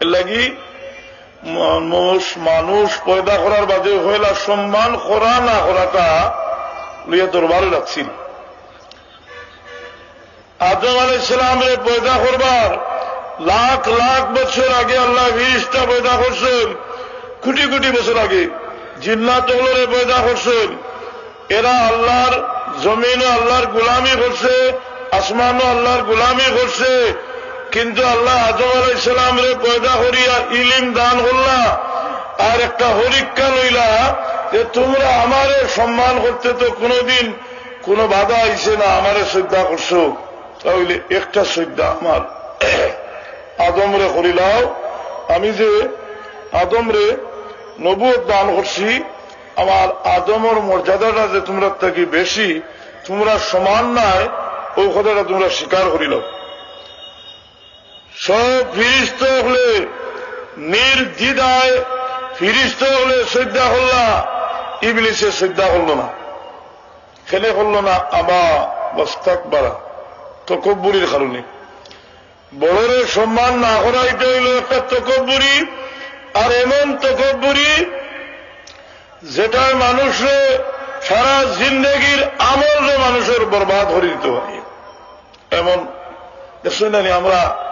লাগি মানুষ মানুষ পয়দা করার বাদে হইলা সম্মান করা না করাটা লইয়া দরবারে রাখছিল আদম আলাই ইসলামের পয়দা করবার লাখ লাখ বছর আগে আল্লাহ ফিরিস্তা পয়দা করছেন, কোটি কোটি বছর আগে। জিন্নাত ওগুলোরে পয়দা করছেন, এরা আল্লাহর জমিনও আল্লাহর গুলামি করছে, আসমানও আল্লাহর গুলামি করছে কিন্তু আল্লাহ আজম আলাই ইসলামের পয়দা করিয়া ইলিম দান করলা, আর একটা হরিক্ষা লইলা যে তোমরা আমারে সম্মান করতে তো কোনোদিন কোনো বাধা আইছে না, আমারে শ্রদ্ধা করছ। তাহলে একটা শ্রদ্ধা আমার। আদমরে করিলাও আমি যে আদমরে নবুয় দান করছি, আমার আদমর মর্যাদাটা যে তোমরা থাকি বেশি, তোমরা সমান নাই ওই কথাটা তোমরা স্বীকার করিল সব ফিরিস্ত হলে নির্দ্বিধায় ফিরিস্ত হলে শ্রদ্ধা হল্লা, ইবলিসে শ্রদ্ধা হল না। খেলে হল না আমা বস্তাক বাড়া তকব্বুরির কারণে। বড়রে সম্মান না করাইতে হইল একটা তকব্বুরি, আর এমন তকব্বুরি যেটায় মানুষে সারা জিন্দগির আমল মানুষের বরবাদ করে দিতে হয়। এমন, দেখছেন আমরা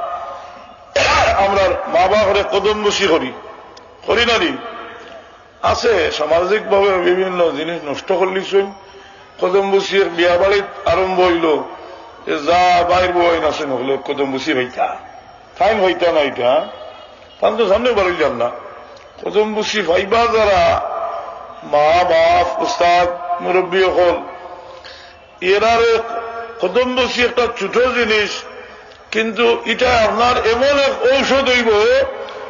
আমরা মা বাপরে কদম বসি করি। করি না নি? আছে সামাজিক ভাবে বিভিন্ন জিনিস নষ্ট করলিছেন কদম বসিয়ে বিয়া বাড়িত আরম্ভ হইল যে যা বাইর বই আছে, নহলে কদম বসি হইতা। ফাইন হইতা না এটা তান তো সামনে বাড়ি যান না। কদম বসি ভাইবা যারা মা বাপ উস্তাদ, মুরব্বী হল এরারে কদম বসি একটা ছোট জিনিস কিন্তু এটা আপনার এমন এক ঔষধ হইব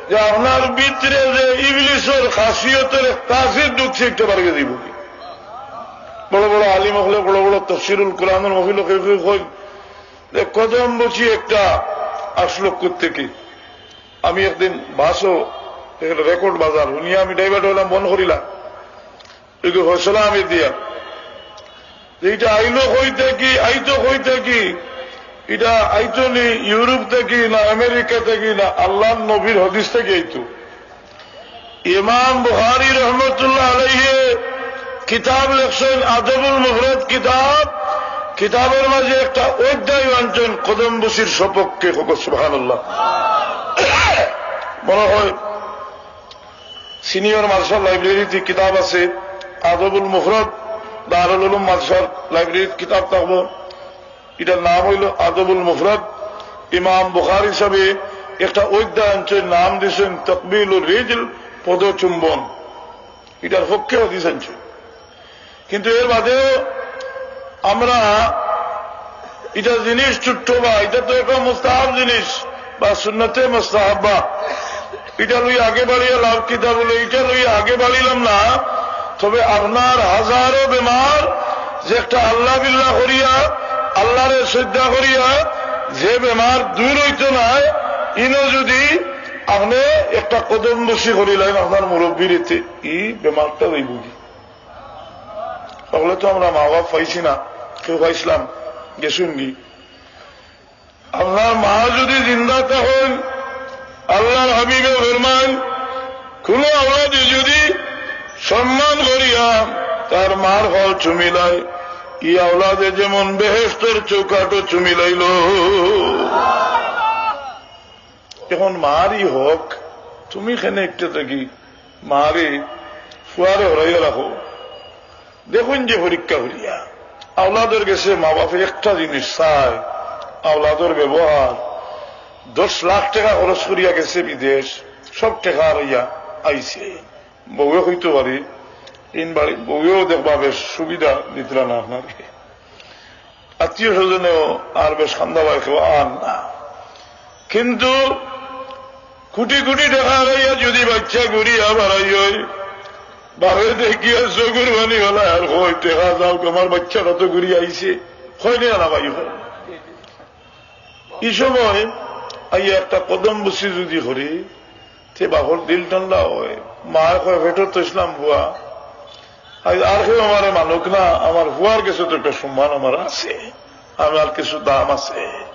যে আপনার ভিতরে যে ইংলিশের খাসিয়তের তাসির ঢুকছে একটা বাড়িয়ে দিব। বড় বড় আলিম হলে বড় বড় তফসিরুল কোরআনের মহিল কদম বসি একটা আসলো থেকে আমি একদিন বাসও রেকর্ড বাজার, উনি আমি ড্রাইভার হইলাম, বন্ধ করিলাম। হয়েছিল আমি দিয়া। এইটা আইলো হই কি, আইতো হই থাকি এটা আইতো নি ইউরোপ থেকে না আমেরিকা থেকে না আল্লাহ নবীর হদিস থেকে আইতো ইমাম বুহারি রহমতুল্লাহ আলহে কিতাব লেখছেন আদবুল মুহরত কিতাব। কিতাবের মাঝে একটা অধ্যায় আনছেন কদম বসির সপক্ষে সুবাহান মনে হয়, সিনিয়র মার্শাল লাইব্রেরিতে কিতাব আছে, আদবুল মুহরত দারুল মার্শাল লাইব্রেরির কিতাব থাকব। এটার নাম হইল আদবুল মুফরত ইমাম বুখার হিসাবে একটা অঞ্চলের নাম দিয়েছেন তকবিল রিজল, পদচুম্বন। এটার পক্ষেও দিয়েছেন কিন্তু এর বাদেও আমরা এটা জিনিস ছোট্ট বা এটা তো একটা মুস্তাহাব জিনিস বা শূন্যতে মুস্তাহাব্বা এটা লই আগে বাড়িয়ে লাভ কিতাব হলো এটা লই আগে বাড়িলাম না। তবে আপনার হাজারো বেমার যে একটা আল্লাহ বিল্লাহ করিয়া শ্রদ্ধা করিয়া যে বেমার দূর হইত না ইনো যদি আপনি একটা কদম বসি করিলেন আপনার মুরব্বীর ই বেমারটা ওই বুঝি তাহলে তো আমরা মা বাপ পাইছি না, কেউ পাইছিলাম, গেছুন কি? আপনার মা যদি জিন্দা তখন আল্লাহর হাবিবে ফরমান, কোন আওলাদে যদি সম্মান করিয়া তার মার ফল চুমিলায় ই আওলাদে যেমন বেহেস্তর চৌকাটো চুমি লইল। এখন মারই হোক, তুমি খেনে একটু থাকি। মারে, ফুয়ারে হরাইয়া রাখো। দেখুন যে পরীক্ষা হইয়া আওলাদের গেছে মা বাপে একটা জিনিস চায়, আওলাদের ব্যবহার। দশ লাখ টাকা খরচ করিয়া গেছে বিদেশ, সব টাকা রইয়া আইছে। বউয়ে হইতে পারে তিন বাড়ি বউয়েও দেখবা বেশ সুবিধা দিতরা না আপনাকে। আত্মীয় স্বজনেও আর বেশ খান্দা বাই খেবা আর না। কিন্তু কোটি কোটি টাকা হারাইয়া যদি বাচ্চা ঘুরিয়া বাড়াই বারে দেখিয়া চকুর বানি হলা, আর হয় টেকা যাও আমার বাচ্চাটা তো ঘুরিয়ে আইছে। হয় না ভাই, হয় এই সময় আইয়া একটা কদম বসি যদি হরি তে বাহর দিল ঠান্ডা হয়। মা কয় ভেটর তো ইসলাম হুয়া আর কেউ আমার মানুক না। আমার হুয়ার কিছু তো একটা সম্মান আমার আছে। আমার কিছু দাম আছে।